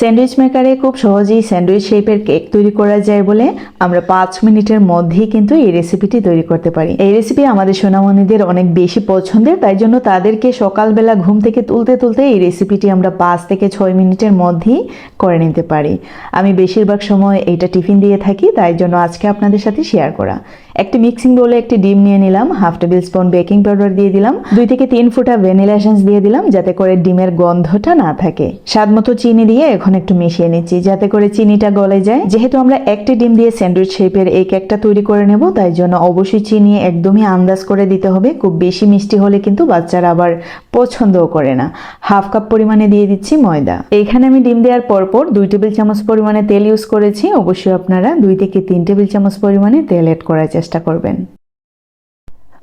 Sandwich মেকারে খুব সহজেই sandwich শেপের কেক তৈরি করা যায় বলে আমরা পাঁচ মিনিটের মধ্যেই কিন্তু এই রেসিপিটি তৈরি করতে পারি। এই রেসিপি আমাদের সোনামণিদের অনেক বেশি পছন্দের, তাই জন্য তাদেরকে সকালবেলা ঘুম থেকে তুলতে তুলতে এই রেসিপিটি আমরা পাঁচ থেকে ছয় মিনিটের মধ্যেই করে নিতে পারি। আমি বেশিরভাগ সময় এইটা টিফিন দিয়ে থাকি, তাই জন্য আজকে আপনাদের সাথে শেয়ার করা। একটি মিক্সিং বোলে একটি ডিম নিয়ে নিলাম half table spoon baking powder দিয়ে দিলাম, দুই থেকে তিন ফুটা ভ্যানিলা এসেন্স দিয়ে দিলাম, যাতে করে ডিমের গন্ধটা না থাকে। স্বাদ মতো চিনি দিয়ে এখন একটু মিশিয়ে নিচ্ছি, যাতে করে চিনিটা গলে যায়। যেহেতু আমরা একটি ডিম দিয়ে স্যান্ডউইচ শেপের এই কেকটা তৈরি করে নেব, তাই জন্য অবশ্যই চিনি একদমই আন্দাজ করে দিতে হবে। খুব বেশি মিষ্টি হলে কিন্তু বাচ্চারা আবার পছন্দও করে না। হাফ কাপ পরিমাণে দিয়ে দিচ্ছি ময়দা। এইখানে আমি ডিম দেওয়ার পরপর দুই টেবিল চামচ পরিমাণে তেল ইউজ করেছি। অবশ্যই আপনারা দুই থেকে তিন টেবিল চামচ পরিমাণে তেল অ্যাড করার চেষ্টা করবেন।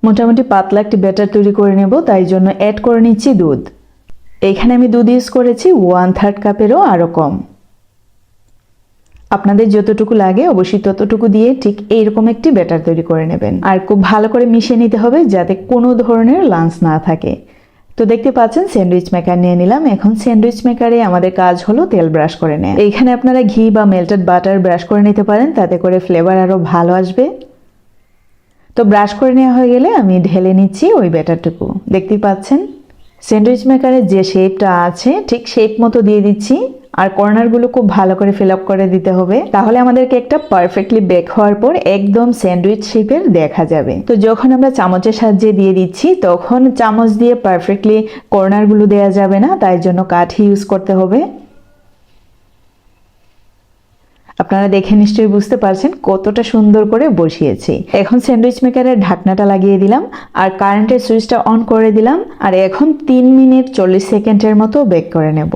মোটামুটি পাতলা একটি ব্যাটার তৈরি করে নেব, তাই জন্য অ্যাড করে নিচ্ছি দুধ। এখানে আমি দুধ ইউজ করেছি ওয়ান থার্ড কাপেরও আরও কম। আপনাদের যতটুকু লাগে, অবশ্যই ততটুকু দিয়ে ঠিক এইরকম একটি ব্যাটার তৈরি করে নেবেন। আর খুব ভালো করে মিশিয়ে নিতে হবে, যাতে কোনো ধরনের লাঞ্চ না থাকে। তো দেখতে পাচ্ছেন স্যান্ডউইচ মেকার নিয়ে নিলাম। এখন স্যান্ডউইচ মেকারে আমাদের কাজ হলো তেল ব্রাশ করে নেয়। এইখানে আপনারা ঘি বা মেল্টেড বাটার ব্রাশ করে নিতে পারেন, তাতে করে ফ্লেভার আরও ভালো আসবে। তো ব্রাশ করে নেওয়া হয়ে গেলে আমি ঢেলে নিচ্ছি ওই ব্যাটারটুকু। দেখতেই পাচ্ছেন? স্যান্ডউইচ মেকারের যে শেপটা আছে, ঠিক শেপ মতো দিয়ে দিচ্ছি। আর কর্নারগুলো খুব ভালো করে ফিল আপ করে দিতে হবে। তাহলে আমাদের কেকটা পারফেক্টলি বেক হওয়ার পর একদম স্যান্ডউইচ শেপের দেখা যাবে। তো যখন আমরা চামচের সাহায্যে দিয়ে দিচ্ছি, তখন চামচ দিয়ে পারফেক্টলি কর্নারগুলো দেওয়া যাবে না, তাই জন্য কাঠি ইউজ করতে হবে। আপনারা দেখে নিশ্চয়ই বুঝতে পারছেন কতটা সুন্দর করে বসিয়েছি। এখন স্যান্ডউইচ মেকারের ঢাকনাটা লাগিয়ে দিলাম, আর কারেন্টের সুইচটা অন করে দিলাম, আর এখন তিন মিনিট চল্লিশ সেকেন্ডের মতো বেক করে নেব।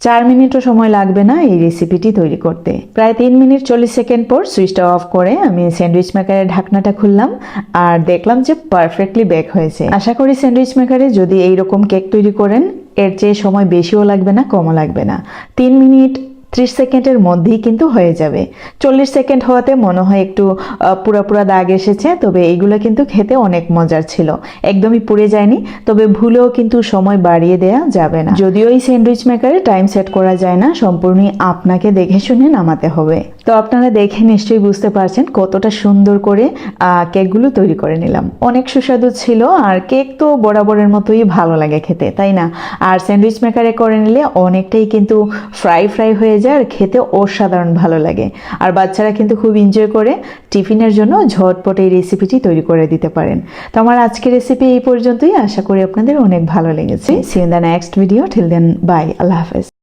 চার মিনিটও সময় লাগবে না এই রেসিপিটি তৈরি করতে। প্রায় তিন মিনিট চল্লিশ সেকেন্ড পর সুইচটা অফ করে আমি স্যান্ডউইচ মেকারের ঢাকনাটা খুললাম, আর দেখলাম যে পারফেক্টলি বেক হয়েছে। আশা করি স্যান্ডউইচ মেকারে যদি এইরকম কেক তৈরি করেন, এর চেয়ে সময় বেশিও লাগবে না, কমও লাগবে না। তিন মিনিট ত্রিশ সেকেন্ডের মধ্যেই কিন্তু হয়ে যাবে। চল্লিশ সেকেন্ড হওয়াতে মনে হয় একটু পুরা দাগ এসেছে, তবে এইগুলো কিন্তু খেতে অনেক মজার ছিল। একদমই পুড়ে যায়নি, তবে ভুলেও কিন্তু সময় বাড়িয়ে দেয়া যাবে না। যদিও এই স্যান্ডউইচ মেকারে টাইম সেট করা যায় না, সম্পূর্ণই আপনাকে দেখে শুনে নামাতে হবে। তো আপনারা দেখে নিশ্চয়ই বুঝতে পারছেন কতটা সুন্দর করে কেকগুলো তৈরি করে নিলাম। অনেক সুস্বাদু ছিল, আর কেক তো বরাবরের মতোই ভালো লাগে খেতে, তাই না? আর স্যান্ডউইচ মেকারে করে নিলে অনেকটাই কিন্তু ফ্রাই ফ্রাই যায় আর খেতে অসাধারণ ভালো লাগে। আর বাচ্চারা কিন্তু খুব এনজয় করে টিফিনের জন্য ঝটপট এই রেসিপিটি তৈরি করে দিতে পারেন। তো আমার আজকের রেসিপি এই পর্যন্তই। আশা করি আপনাদের অনেক ভালো লেগেছে। See in the next video till then bye আল্লাহ হাফেজ।